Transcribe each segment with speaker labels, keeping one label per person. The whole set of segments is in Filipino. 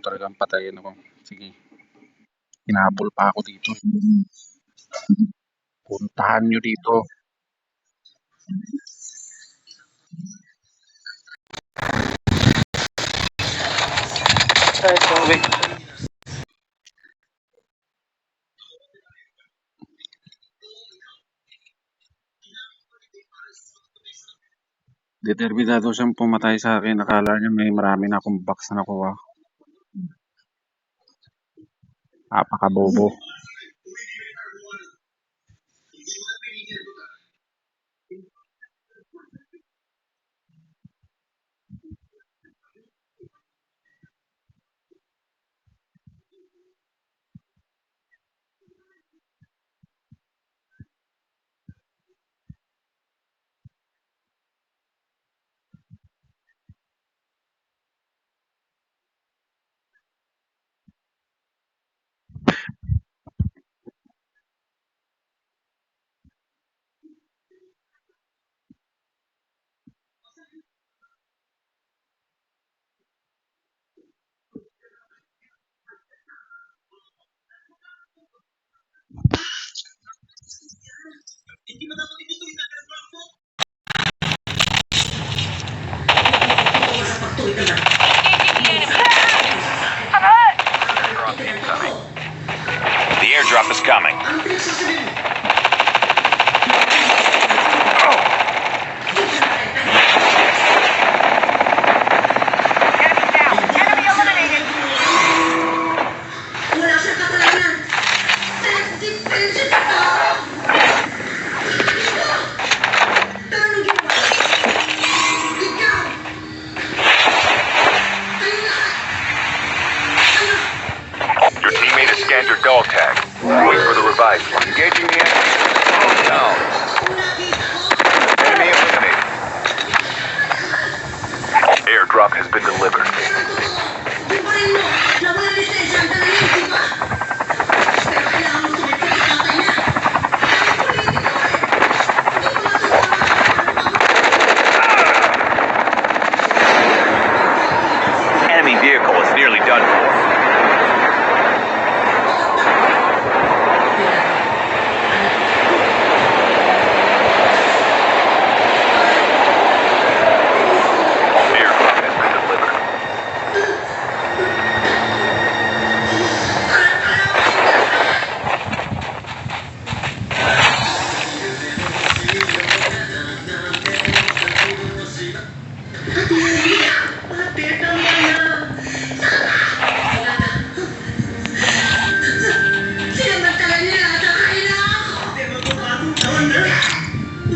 Speaker 1: Determinado talagang patayin ako. Sige. Hinabol pa ako dito. Puntahan nyo dito. Determinado siyang pumatay sa akin. Akala niya may marami na akong box na nakuha. Napakabobo.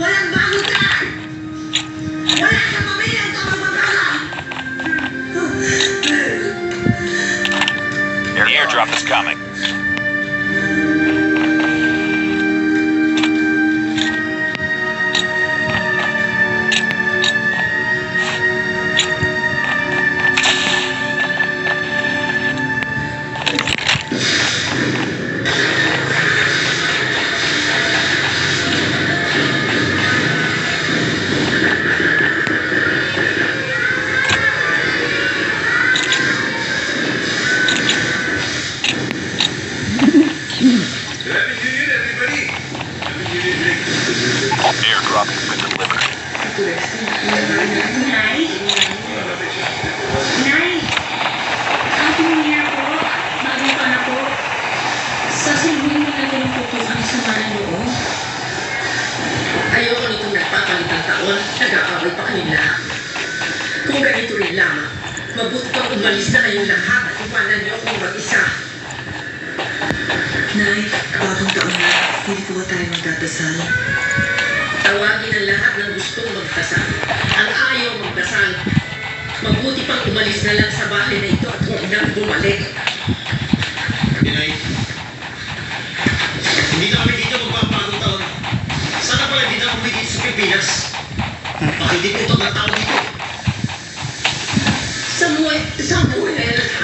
Speaker 2: one by
Speaker 3: Tawagin ang lahat ng gustong magdasal. Ang ayaw magdasal. Mabuti pang umalis na lang sa bahay na ito at huwag nang bumalik.
Speaker 4: Inay, hindi na kami dito magpapagong taon. Sana pala hindi na kami dito sa Pilipinas. Bakit hindi ko ito tao dito?
Speaker 3: Samuel, Samuel!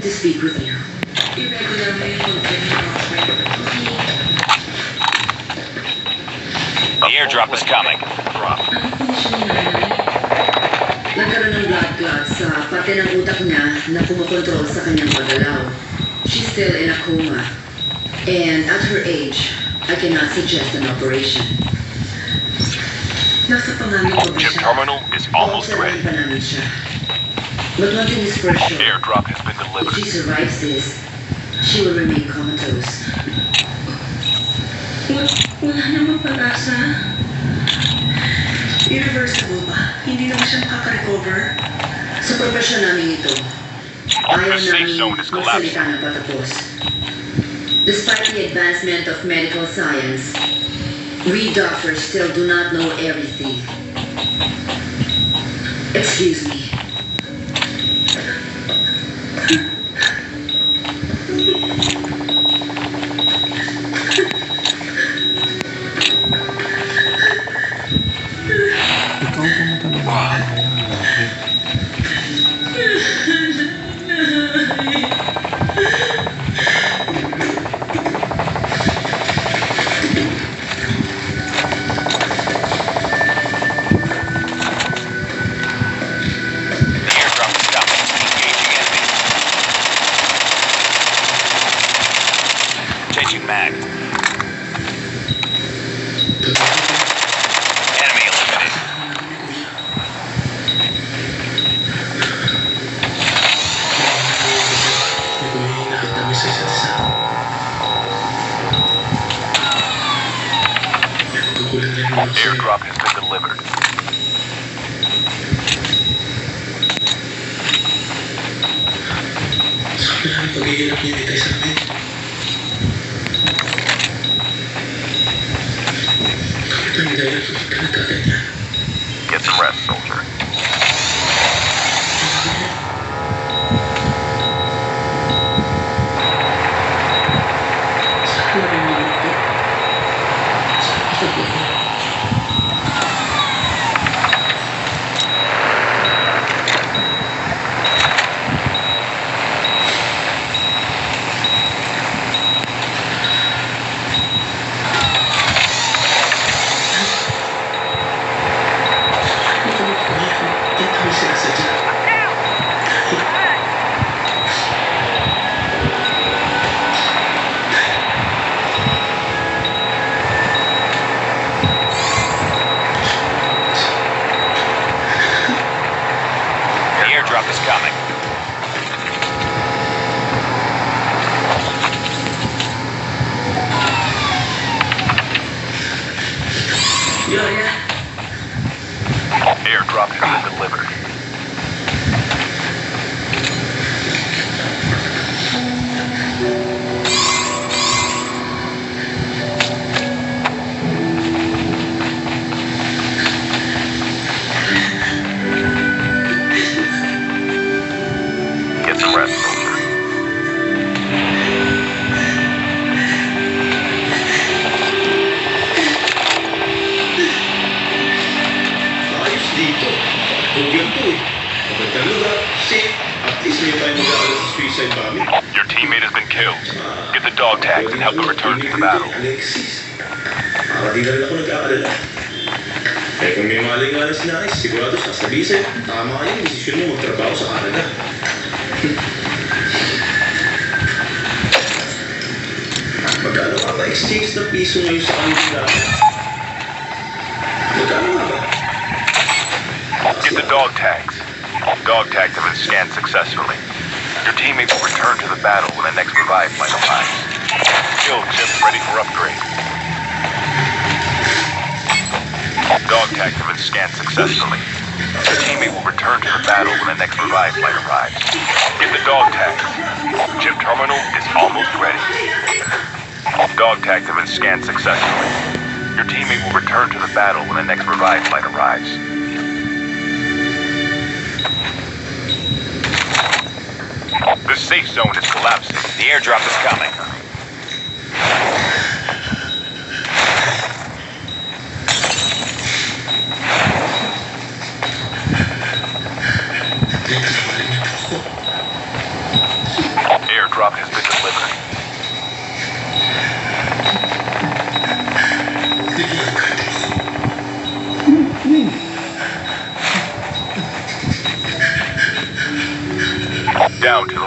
Speaker 2: To speak with you.
Speaker 3: Irregular mo yung content ni Rockford.
Speaker 5: Okay.
Speaker 6: The airdrop is coming.
Speaker 5: Ano kondisyon ni nanay?
Speaker 2: Nagkaroon ng blood clots sa ng utak niya na kumokontrol sa kanyang. She's still in a coma. And at her age, I cannot suggest an operation. Nasa pangalan ko ba
Speaker 6: Chip terminal is almost ready.
Speaker 2: siya. But one thing is for sure.
Speaker 6: Airdrop
Speaker 2: If she survives this, she will remain comatose.
Speaker 5: Wala, namang pag-asa.
Speaker 3: Irreversible ba? Hindi naman siya makaka-recover?
Speaker 2: Sa profesyon namin ito, ayaw namin magsalita ng patapos. Despite the advancement of medical science, we doctors still do not know everything. Excuse me.
Speaker 6: Airdrop has been delivered.
Speaker 4: Dito. Tugyan to eh. Magandang lugar, safe. At least may tayo mag-aaral sa suicide bombing.
Speaker 6: Your teammate has been killed. Get the dog tags and help them return to the battle.
Speaker 4: Alexis. Para di na rin ako nag-aalala. Eh kung may maling nga na sinayos, sigurado sasabihin sa'yo, tama yung desisyon mo magtrabaho sa Canada. Magkano nga ba exchange ng piso ngayon sa kanila? Magkano nga ba?
Speaker 6: Get the dog tags. Dog tags have been scanned successfully. Your teammate will return to the battle when the next revive flight arrives. Kill chip ready for upgrade. Dog tags have been scanned successfully. Your teammate will return to the battle when the next revive flight arrives. Get the dog tags. Chip terminal is almost ready. Dog tags have been scanned successfully. Your teammate will return to the battle when the next revive flight arrives. The safe zone is collapsing. The airdrop is coming.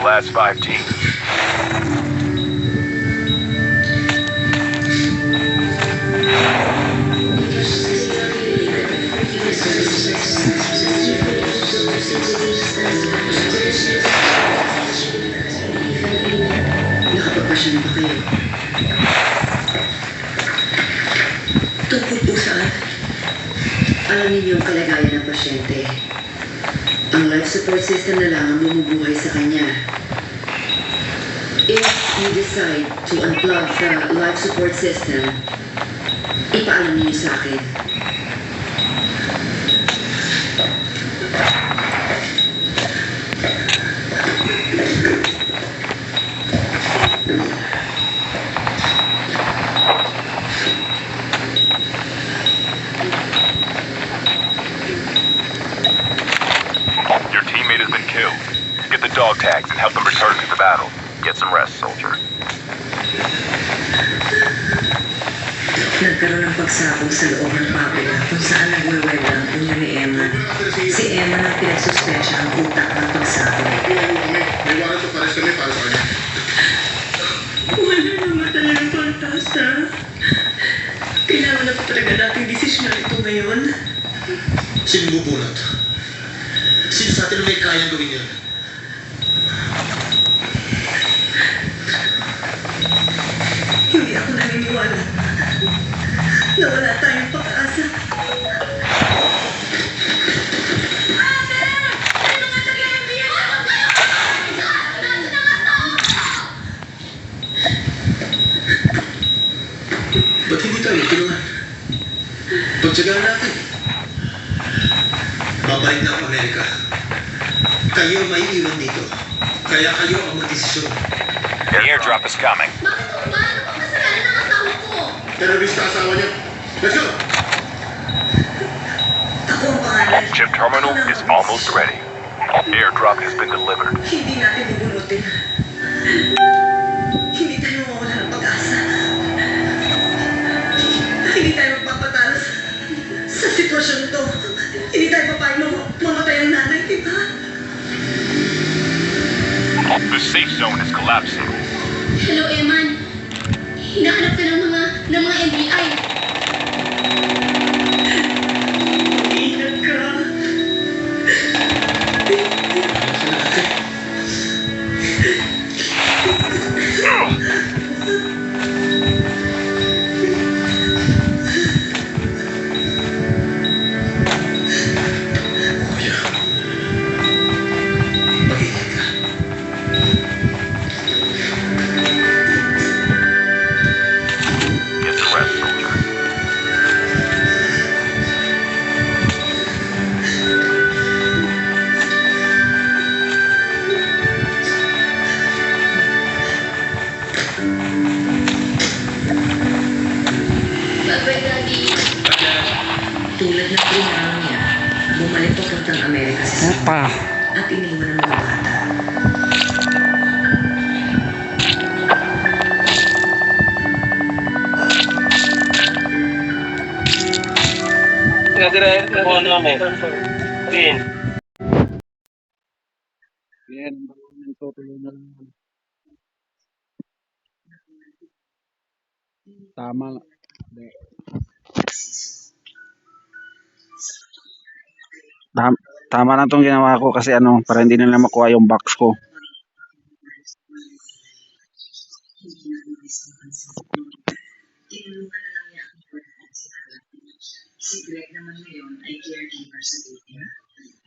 Speaker 6: Last five teams.
Speaker 2: Nakapagpasya na ba kayo?
Speaker 3: Tungkol po saan?
Speaker 2: Alamin niyo ang kalagayan ng pasyente. Ang life support system na lang ang bumubuhay sa kanya. You decide to unplug the life support system, ipaalam niyo sa akin.
Speaker 6: Your teammate has been killed. Get the dog tags and help them return to the battle. Get some rest, soldier.
Speaker 3: Nagkaroon ng pagsabog sa loob ng pabila kung saan nagwewela ang ina ni Emma. Si Emma ang pinagsuspecha ang utak ng pagsabog.
Speaker 4: May warrant of arrest kami para sa kanya.
Speaker 3: Wala naman talagang pagtasa. Kailangan na po talaga nating desisyon ito ngayon.
Speaker 4: Sino bubunot? Sino sa atin may kayang gawin yun? Pagtsagaan natin. Babalik na ang Amerika. Kayo ang maiiwan dito. Kaya kayo ang magdesisyon.
Speaker 6: The airdrop is coming.
Speaker 5: Bakit po ba? Ano pang kasalanan asawa ko?
Speaker 4: Terrorista asawa niya. Let's go!
Speaker 3: Ako ang pangalan.
Speaker 6: Chip terminal is almost ready. Airdrop has been delivered.
Speaker 3: Hindi natin bubunutin. Hindi
Speaker 6: The safe zone is collapsing.
Speaker 5: Hello, Eman. Hinahanap ka ng mga, ng mga NBI.
Speaker 2: Plinano niya, bumalik papuntang Amerika si Sam
Speaker 1: Pa.
Speaker 2: at iniwan ang mga bata.
Speaker 1: Yan. Tutuloy na lang. Tama. Hindi. Tama, na itong ginawa ko kasi ano, para hindi nila makuha yung box ko.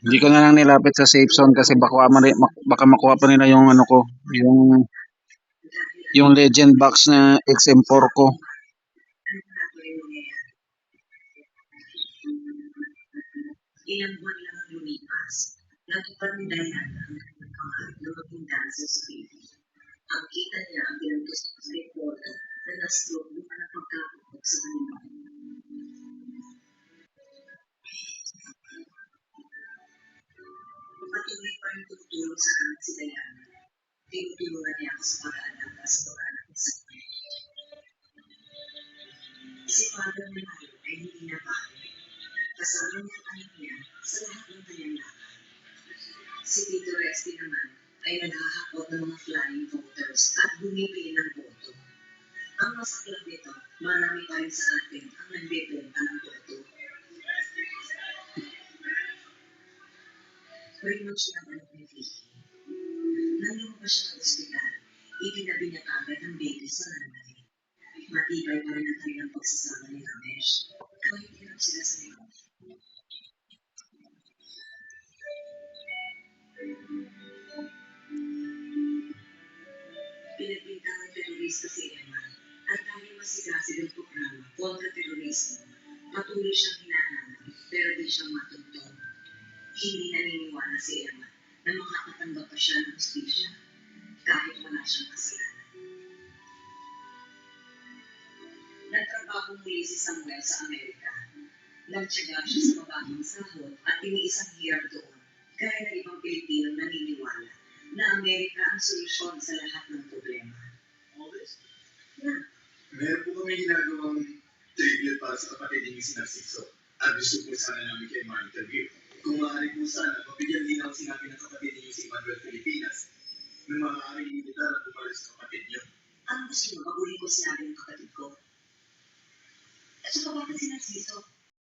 Speaker 1: Hindi ko na lang nilapit sa safe zone kasi baka, baka makuha pa nila yung ano ko, yung yung legend box na XM4 ko.
Speaker 2: Ilang buwan lang ang lumipas. Natupad ni Diana ang kanyang pangarap na maging dancer sa. Ang kita niya ang pinagtusok Pretty much lang ang Vicky. Nang lumabas siya ng ospital, itinabi niya kaagad ang baby sa nanay. Matibay pa rin ang kanilang pagsasama ni Ramesh. Kahit hirap sila sa negosyo. Pinagbintang ng terorista si Emma at dahil masigasig ang programa kontra terorismo, patuloy siyang hinahanap pero di siyang matuntun. Hindi naniniwala si Emma na makakatanggap pa siya ng hustisya kahit wala siyang kasalanan. Nagtrabaho muli si Samuel sa Amerika. Nagtyaga siya sa mababang sahod at tiniis ang hirap doon, gaya ng ibang Pilipinong naniniwala na Amerika ang solusyon sa lahat ng problema.
Speaker 7: August.
Speaker 2: Na,
Speaker 7: Meron po kami ginagawang tribute para sa kapatid ni si Narciso. At gusto po sana namin kayo ma-interview. Kung maaari po sana, mabigyan din ang sinabi ng kapatid niyo si Manuel Filipinas na maaaring imitar at pumalis sa kapatid niyo.
Speaker 2: ang gusto mo, maguling ko sinabi ng kapatid ko. At saka bakit si Narciso?